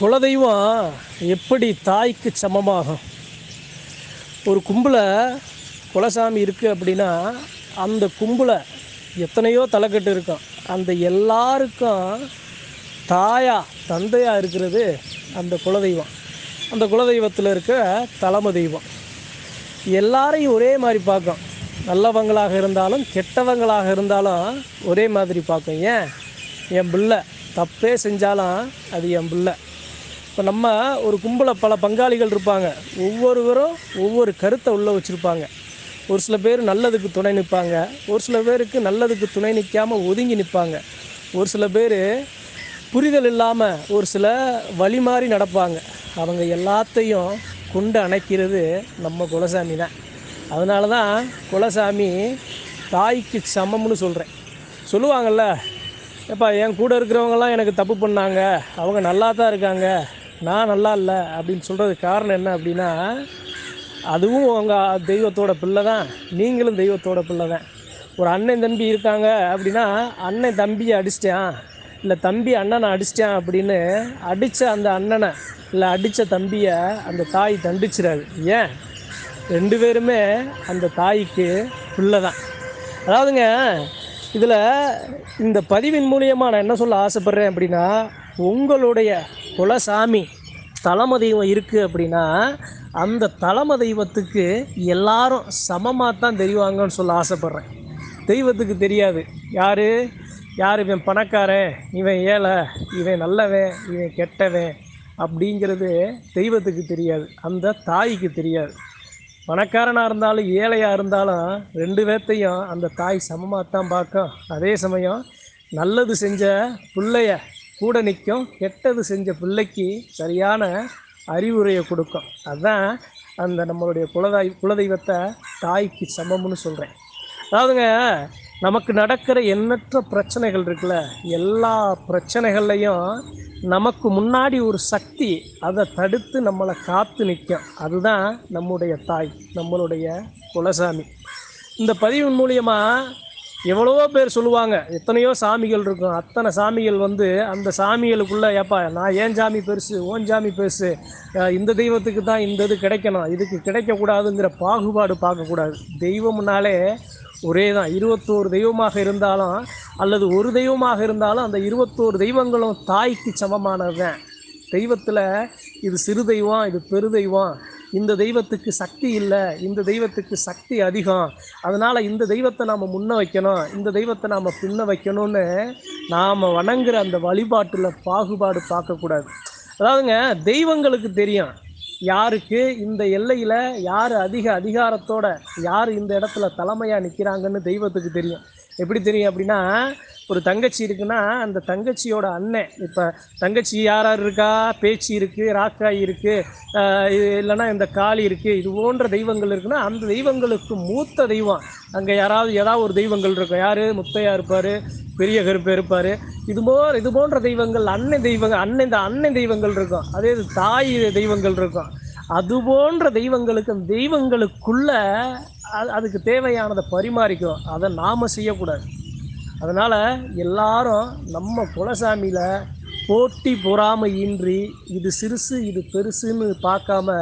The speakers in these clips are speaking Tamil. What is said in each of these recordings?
குலதெய்வம் எப்படி தாய்க்கு சமமாகும்? ஒரு கும்பல குலசாமி இருக்குது அப்படின்னா அந்த கும்பல எத்தனையோ தலைக்கட்டு இருக்கும். அந்த எல்லாருக்கும் தாயா தந்தையாக இருக்கிறது அந்த குலதெய்வம். அந்த குலதெய்வத்தில் இருக்க தலைமை தெய்வம். எல்லாரையும் ஒரே மாதிரி பார்க்கும். நல்லவங்களாக இருந்தாலும் கெட்டவங்களாக இருந்தாலும் ஒரே மாதிரி பார்க்கும். ஏன்? என் பிள்ளை. தப்பே செஞ்சாலும் அது என் பிள்ளை. இப்போ நம்ம ஒரு கும்பலில் பல பங்காளிகள் இருப்பாங்க. ஒவ்வொருவரும் ஒவ்வொரு கருத்தை உள்ளே வச்சுருப்பாங்க. ஒரு சில பேர் நல்லதுக்கு துணை நிற்பாங்க. ஒரு சில பேருக்கு நல்லதுக்கு துணை நிற்காமல் ஒதுங்கி நிற்பாங்க. ஒரு சில பேர் புரிதல் இல்லாமல் ஒரு சில வழி மாறி நடப்பாங்க. அவங்க எல்லாத்தையும் கொண்டு அணைக்கிறது நம்ம குலசாமி தான். அதனால தான் குலசாமி தாய்க்கு சமம்னு சொல்கிறேன் சொல்லுவாங்கள்ல ஏப்பா என் கூட இருக்கிறவங்கலாம் எனக்கு தப்பு பண்ணாங்க. அவங்க நல்லா தான் இருக்காங்க. நான் நல்லா இல்லை அப்படின்னு சொல்கிறதுக்கு காரணம் என்ன அப்படின்னா அதுவும் உங்கள் தெய்வத்தோட பிள்ளை தான் நீங்களும் தெய்வத்தோட பிள்ளை தான் ஒரு அண்ணன் தம்பி இருக்காங்க அப்படின்னா அண்ணன் தம்பியை அடிச்சிட்டேன் இல்லை தம்பி அண்ணனை அடிச்சிட்டான் அப்படின்னு அடித்த அந்த அண்ணனை இல்லை அடித்த தம்பியை அந்த தாய் தண்டிச்சிடாது. ஏன்? ரெண்டு பேருமே அந்த தாய்க்கு பிள்ளை தான் அதாவதுங்க இதில் இந்த பதிவின் மூலியமாக நான் என்ன சொல்ல ஆசைப்பட்றேன் அப்படின்னா உங்களுடைய குலசாமி தலைமை தெய்வம் இருக்குது அப்படின்னா அந்த தலைமை தெய்வத்துக்கு எல்லாரும் சமமாக தான் தெரிவாங்கன்னு சொல்ல ஆசைப்பட்றேன். தெய்வத்துக்கு தெரியாது. யார்? யார் இவன் பணக்காரன்? இவன் ஏழை? இவன் நல்லவன்? இவன் கெட்டவன்? அப்படிங்கிறது தெய்வத்துக்கு தெரியாது. அந்த தாய்க்கு தெரியாது. பணக்காரனாக இருந்தாலும் ஏழையாக இருந்தாலும் ரெண்டு பேர்த்தையும் அந்த தாய் சமமாக தான் பார்க்கும். அதே சமயம் நல்லது செஞ்ச பிள்ளைய கூட நிற்கும். கெட்டது செஞ்ச பிள்ளைக்கு சரியான அறிவுரையை கொடுக்கும். அதுதான் அந்த நம்மளுடைய குலதாய் குலதெய்வத்தை தாய்க்கு சமம்னு சொல்கிறேன் அதாவதுங்க நமக்கு நடக்கிற எண்ணற்ற பிரச்சனைகள் இருக்குல்ல எல்லா பிரச்சனைகள்லையும் நமக்கு முன்னாடி ஒரு சக்தி அதை தடுத்து நம்மளை காத்து நிற்கும். அதுதான் நம்முடைய தாய் நம்மளுடைய குலசாமி. இந்த பதிவின் மூலியமாக எவ்வளவோ பேர் சொல்லுவாங்க எத்தனையோ சாமிகள் இருக்கும். அத்தனை சாமிகள் வந்து அந்த சாமிகளுக்குள்ளே ஏப்பா நான் ஏன் சாமி பெருசு ஓன் சாமி பெருசு இந்த தெய்வத்துக்கு தான் இந்த இது கிடைக்கணும் இதுக்கு கிடைக்கக்கூடாதுங்கிற பாகுபாடு பார்க்கக்கூடாது. தெய்வம்னாலே ஒரே தான் இருபத்தோரு தெய்வமாக இருந்தாலும் அல்லது ஒரு தெய்வமாக இருந்தாலும் அந்த இருபத்தோரு தெய்வங்களும் தாய்க்கு சமமானது தான் தெய்வத்தில் இது சிறு தெய்வம் இது பெரு தெய்வம். இந்த தெய்வத்துக்கு சக்தி இல்லை இந்த தெய்வத்துக்கு சக்தி அதிகம். அதனால் இந்த தெய்வத்தை நாம் முன்ன வைக்கணும் இந்த தெய்வத்தை நாம் பின்ன வைக்கணும்னு நாம் வணங்குற அந்த வழிபாட்டில் பாகுபாடு பார்க்கக்கூடாது அதாவதுங்க தெய்வங்களுக்கு தெரியும் யாருக்கு இந்த எல்லையில் யார் அதிக அதிகாரத்தோட யார் இந்த இடத்துல தலைமையாக நிற்கிறாங்கன்னு தெய்வத்துக்கு தெரியும். எப்படி தெரியும் அப்படின்னா ஒரு தங்கச்சி இருக்குன்னா அந்த தங்கச்சியோட அண்ணன் இப்போ தங்கச்சி யார் யார் இருக்கா? பேச்சு இருக்குது ராக்காய் இருக்குது இல்லைன்னா இந்த காளி இருக்குது இது போன்ற தெய்வங்கள் இருக்குன்னா அந்த தெய்வங்களுக்கு மூத்த தெய்வம். அங்கே யாராவது ஏதாவது ஒரு தெய்வங்கள் இருக்கும் யார்? முத்தையா இருப்பார் பெரிய கருப்பு இருப்பார். இது போ இது போன்ற தெய்வங்கள் அண்ணன் தெய்வங்கள் அண்ணன் இந்த அண்ணன் தெய்வங்கள் இருக்கும். அதே இது தாய் தெய்வங்கள் இருக்கும். அது போன்ற தெய்வங்களுக்கு தெய்வங்களுக்குள்ள அதுக்கு தேவையானதை பரிமாறிக்கும் அதை நாம் செய்யக்கூடாது. அதனால் எல்லாரும் நம்ம குலசாமியில் போட்டி பொறாமை இன்றி இது சிறுசு இது பெருசுன்னு பார்க்காம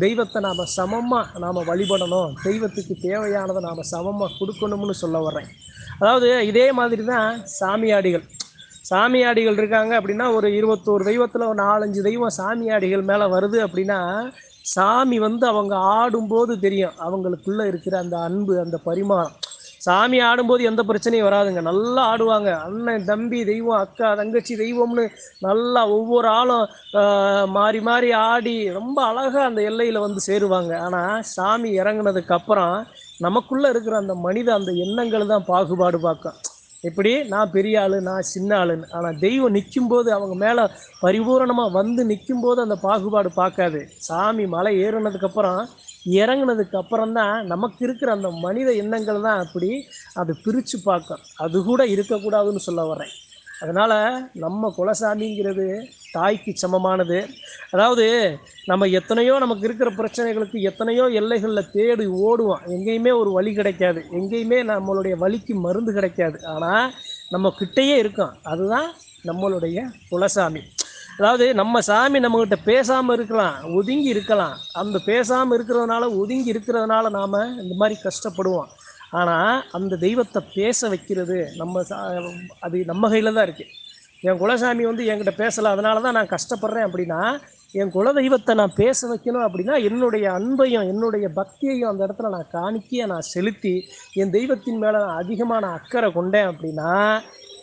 தெய்வத்தை நாம் சமமாக நாம் வழிபடணும். தெய்வத்துக்கு தேவையானதை நாம் சமமாக கொடுக்கணும்னு சொல்ல வர்றேன். அதாவது இதே மாதிரி தான் சாமியாடிகள். சாமியாடிகள் இருக்காங்க அப்படின்னா ஒரு இருபத்தோரு தெய்வத்தில் ஒரு நாலஞ்சு தெய்வம் சாமியாடிகள் மேலே வருது அப்படின்னா சாமி வந்து அவங்க ஆடும்போது தெரியும். அவங்களுக்குள்ள இருக்கிற அந்த அன்பு அந்த பரிமாணம். சாமி ஆடும்போது எந்த பிரச்சனையும் வராதுங்க. நல்லா ஆடுவாங்க. அண்ணன் தம்பி தெய்வம் அக்கா தங்கச்சி தெய்வம்னு நல்லா ஒவ்வொரு ஆளும் மாறி மாறி ஆடி ரொம்ப அழகாக அந்த எல்லையில் வந்து சேருவாங்க. ஆனால் சாமி இறங்குனதுக்கு அப்புறம் நமக்குள்ளே இருக்கிற அந்த மனித அந்த எண்ணங்கள் தான் பாகுபாடு பார்க்கும். எப்படி நான் பெரிய ஆளு நான் சின்ன ஆளுன்னு. ஆனால் தெய்வம் நிற்கும்போது அவங்க மேலே பரிபூரணமாக வந்து நிற்கும்போது அந்த பாகுபாடு பார்க்காது. சாமி மலை ஏறுனதுக்கப்புறம் இறங்கினதுக்கு அப்புறம் தான் நமக்கு இருக்கிற அந்த மனித எண்ணங்கள் தான் அப்படி அதை பிரித்து பார்க்கும். அது கூட இருக்கக்கூடாதுன்னு சொல்ல வரேன் அதனால் நம்ம குலசாமிங்கிறது தாய்க்கு சமமானது. அதாவது நம்ம எத்தனையோ நமக்கு இருக்கிற பிரச்சனைகளுக்கு எத்தனையோ எல்லைகளில் தேடி ஓடுவோம். எங்கேயுமே ஒரு வழி கிடைக்காது. எங்கேயுமே நம்மளுடைய வலிக்கு மருந்து கிடைக்காது. ஆனால் நம்ம கிட்டேயே இருக்கும். அதுதான் நம்மளுடைய குலசாமி. அதாவது நம்ம சாமி நம்மக்கிட்ட பேசாமல் இருக்கலாம் ஒதுங்கி இருக்கலாம். அந்த பேசாமல் இருக்கிறதுனால ஒதுங்கி இருக்கிறதுனால நாம் இந்த மாதிரி கஷ்டப்படுவோம். ஆனால் அந்த தெய்வத்தை பேச வைக்கிறது நம்ம சா அது நம்ம கையில் தான் இருக்குது என் குலசாமி வந்து என்கிட்ட பேசலை அதனால தான் நான் கஷ்டப்படுறேன் அப்படின்னா என் குலதெய்வத்தை நான் பேச வைக்கணும் அப்படின்னா என்னுடைய அன்பையும் என்னுடைய பக்தியையும் அந்த இடத்துல நான் காணிக்கையை நான் செலுத்தி என் தெய்வத்தின் மேலே நான் அதிகமான அக்கறை கொண்டேன் அப்படின்னா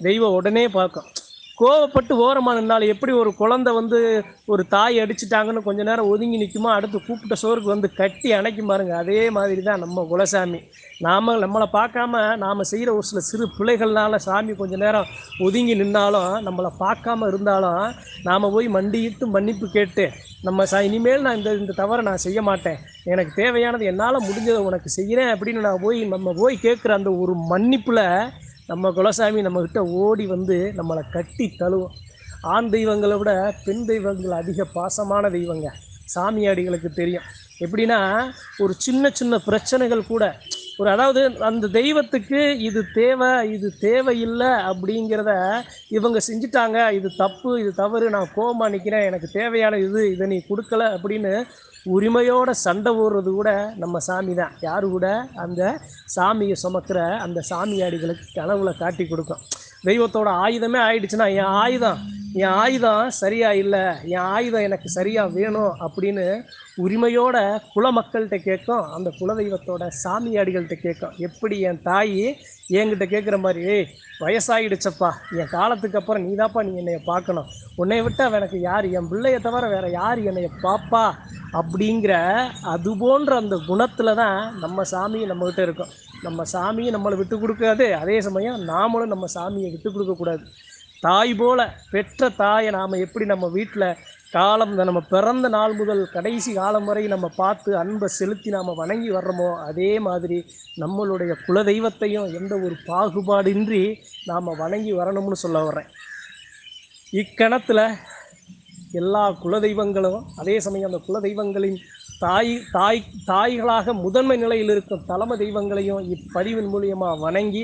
தெய்வம் உடனே பார்க்கும். கோவப்பட்டு ஓரமாக நின்னால் எப்படி ஒரு குழந்தை வந்து ஒரு தாய் அடிச்சிட்டாங்கன்னு கொஞ்ச நேரம் ஒதுங்கி நிற்குமோ அடுத்து கூப்பிட்ட சோறுக்கு வந்து கட்டி அணைக்கும் பாருங்க. அதே மாதிரி தான் நம்ம குலசாமி. நாம் நம்மளை பார்க்காம நாம் செய்கிற ஒரு சில சிறு பிள்ளைகள்னால சாமி கொஞ்ச நேரம் ஒதுங்கி நின்னாலும் நம்மளை பார்க்காம இருந்தாலும் நாம் போய் மண்டியிட்டு மன்னிப்பு கேட்டு நம்ம சா இனிமேல் நான் இந்த இந்த தவறை நான் செய்ய மாட்டேன். எனக்கு தேவையானது என்னால் முடிஞ்சதை உனக்கு செய்கிறேன் அப்படின்னு நான் போய் நம்ம போய் கேட்குற அந்த ஒரு மன்னிப்பில் நம்ம குலசாமி நம்மக்கிட்ட ஓடி வந்து நம்மளை கட்டி தழுவும். ஆண் தெய்வங்களை விட பெண் தெய்வங்கள் அதிக பாசமான தெய்வங்க. சாமியாடிகளுக்கு தெரியும். எப்படின்னா ஒரு சின்ன சின்ன பிரச்சனைகள் கூட. ஒரு அதாவது அந்த தெய்வத்துக்கு இது தேவை இது தேவையில்லை அப்படிங்கிறத இவங்க செஞ்சிட்டாங்க. இது தப்பு இது தவறு நான் கோவமா நிற்கிறேன் எனக்கு தேவையான இது இதை நீ கொடுக்கல அப்படின்னு உரிமையோட சண்டை ஓடுறது கூட நம்ம சாமி தான். யார் கூட? அந்த சாமியை சுமக்கிற அந்த சாமியாடிகளுக்கு கனவுல காட்டி கொடுக்கும். தெய்வத்தோட ஆயுதமே ஆயிடுச்சுன்னா என் ஆயுதம். என் ஆயுதம் சரியா இல்லை என் ஆயுதம் எனக்கு சரியா வேணும் அப்படின்னு உரிமையோட குல மக்கள்கிட்ட கேட்கும் அந்த குலதெய்வத்தோட சாமியாடிகள்கிட்ட கேட்கும். எப்படி என் தாய் என்கிட்ட கேட்குற மாதிரி ஏய் வயசாகிடுச்சப்பா என் காலத்துக்கு அப்புறம் நீதாப்பா நீ என்னைய பார்க்கணும். உன்னை விட்டால் எனக்கு யார் என் பிள்ளைய தவிர வேற யார் என்னைய பாப்பா? அப்படிங்கிற அது போன்ற அந்த குணத்தில் தான் நம்ம சாமி நம்மகிட்ட இருக்கும். நம்ம சாமியை நம்மளை விட்டு கொடுக்காது. அதே சமயம் நாமளும் நம்ம சாமியை விட்டு கொடுக்கக்கூடாது தாய் போல பெற்ற தாயை நாம் எப்படி நம்ம வீட்டில் காலம் இந்த நம்ம பிறந்த நாள் முதல் கடைசி காலம் வரை நம்ம பார்த்து அன்பை செலுத்தி நாம் வணங்கி வர்றோமோ அதே மாதிரி நம்மளுடைய குலதெய்வத்தையும் எந்த ஒரு பாகுபாடின்றி நாம் வணங்கி வரணும்னு சொல்ல வர்றேன். இக்கணத்தில் எல்லா குலதெய்வங்களும் அதே சமயம் அந்த குலதெய்வங்களின் தாய் தாய் தாய்களாக முதன்மை நிலையில் இருக்கும் தலைமை தெய்வங்களையும் இப்பதிவின் மூலியமாக வணங்கி